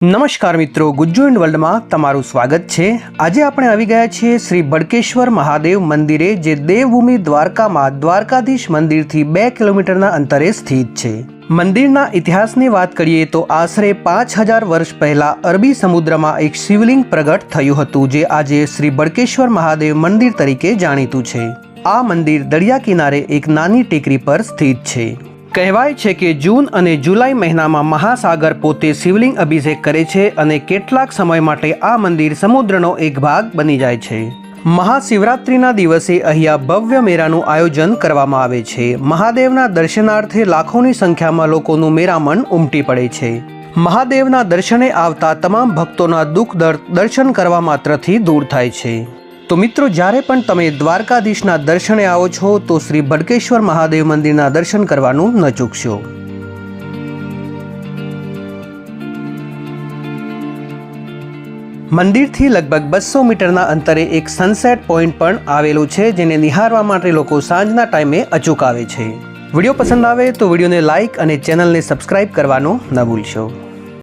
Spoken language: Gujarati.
નમસ્કાર મિત્રો ગુજ્જુ ઇન્ડ વર્લ્ડમાં તમારું સ્વાગત છે. આજે આપણે આવી ગયા છીએ શ્રી બડકેશ્વર મહાદેવ મંદિરે, જે દેવભૂમિ દ્વારકામાં દ્વારકાધીશ મંદિરથી બે કિલોમીટરના અંતરે સ્થિત છે. મંદિરના ઇતિહાસની વાત કરીએ તો આશરે પાંચ હજાર વર્ષ પહેલા અરબી સમુદ્રમાં એક શિવલિંગ પ્રગટ થયું હતું, જે આજે શ્રી બડકેશ્વર મહાદેવ મંદિર તરીકે જાણીતું છે. આ મંદિર દરિયા કિનારે એક નાની ટેકરી પર સ્થિત છે. કહેવાય છે કે જૂન અને જુલાઈ મહિનામાં મહાસાગર પોતે શિવલિંગ અભિષેક કરે છે અને કેટલાક સમય માટે આ મંદિર સમુદ્રનો એક ભાગ બની જાય છે. મહાશિવરાત્રિના દિવસે અહીંયા ભવ્ય મેળાનું આયોજન કરવામાં આવે છે. મહાદેવના દર્શનાર્થે લાખોની સંખ્યામાં લોકોનું મેરામણ ઉમટી પડે છે. મહાદેવના દર્શને આવતા તમામ ભક્તોના દુઃખ દર્શન કરવા માત્રથી દૂર થાય છે. તો મિત્રો, જ્યારે પણ તમે દ્વારકાધીશના દર્શને આવો છો, તો શ્રી ભડકેશ્વર મહાદેવ મંદિરના દર્શન કરવાનું ન ચૂકશો. મંદિરથી લગભગ બસો મીટરના અંતરે એક સનસેટ પોઈન્ટ પણ આવેલું છે, જેને નિહાળવા માટે લોકો સાંજના ટાઈમે અચૂક આવે છે. વીડિયો પસંદ આવે તો વિડીયોને લાઇક અને ચેનલને સબસ્ક્રાઇબ કરવાનું ન ભૂલશો.